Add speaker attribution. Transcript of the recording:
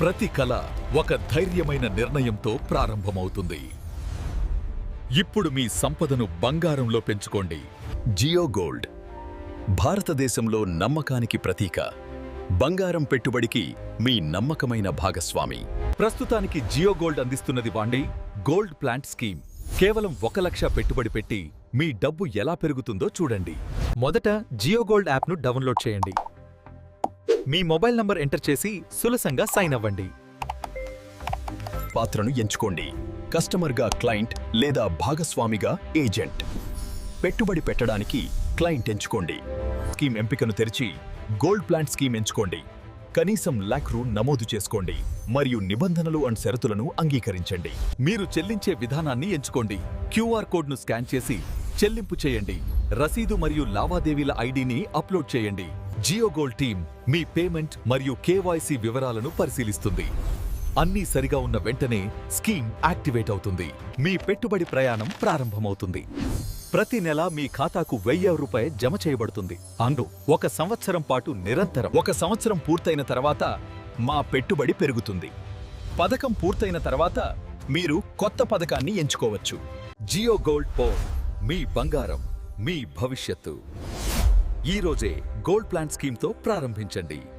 Speaker 1: ప్రతి కళ ఒక ధైర్యమైన నిర్ణయంతో ప్రారంభమవుతుంది. ఇప్పుడు మీ సంపదను బంగారంలో పెంచుకోండి.
Speaker 2: జియో గోల్డ్. భారతదేశంలో నమ్మకానికి ప్రతీక. బంగారం పెట్టుబడికి మీ నమ్మకమైన భాగస్వామి.
Speaker 1: ప్రస్తుతానికి జియో గోల్డ్ అందిస్తున్నది వాండి గోల్డ్ ప్లాంట్ స్కీమ్. కేవలం ఒక లక్ష పెట్టుబడి పెట్టి మీ డబ్బు ఎలా పెరుగుతుందో చూడండి.
Speaker 3: మొదట జియో గోల్డ్ యాప్ను డౌన్లోడ్ చేయండి. మీ మొబైల్ నంబర్ ఎంటర్ చేసి సులసంగా సైన్ అవ్వండి.
Speaker 2: పాత్రను ఎంచుకోండి. కస్టమర్గా క్లయింట్ లేదా భాగస్వామిగా ఏజెంట్. పెట్టుబడి పెట్టడానికి క్లయింట్ ఎంచుకోండి. స్కీమ్ ఎంపికను తెరిచి గోల్డ్ ప్లాంట్ స్కీమ్ ఎంచుకోండి. కనీసం లాక్ రూ నమోదు చేసుకోండి. మరియు నిబంధనలు అండ్ షరతులను అంగీకరించండి.
Speaker 1: మీరు చెల్లించే విధానాన్ని ఎంచుకోండి. క్యూఆర్ కోడ్ను స్కాన్ చేసి చెల్లింపు చేయండి. రసీదు మరియు లావాదేవీల ఐడిని అప్లోడ్ చేయండి. జియో గోల్డ్ టీమ్ మీ పేమెంట్ మరియు కేవైసీ వివరాలను పరిశీలిస్తుంది. అన్నీ సరిగా ఉన్న వెంటనే స్కీమ్ యాక్టివేట్ అవుతుంది. మీ పెట్టుబడి ప్రయాణం ప్రారంభమవుతుంది. ప్రతి నెల మీ ఖాతాకు వెయ్యి రూపాయ జమ చేయబడుతుంది. అందు ఒక సంవత్సరం పాటు నిరంతరం
Speaker 2: ఒక సంవత్సరం పూర్తయిన తర్వాత మా పెట్టుబడి పెరుగుతుంది. పథకం పూర్తయిన తర్వాత మీరు కొత్త పథకాన్ని ఎంచుకోవచ్చు.
Speaker 1: జియో గోల్డ్ పో మీ బంగారం మీ భవిష్యత్తు. ఈ రోజే గోల్డ్ ప్లాన్ స్కీమ్తో ప్రారంభించండి.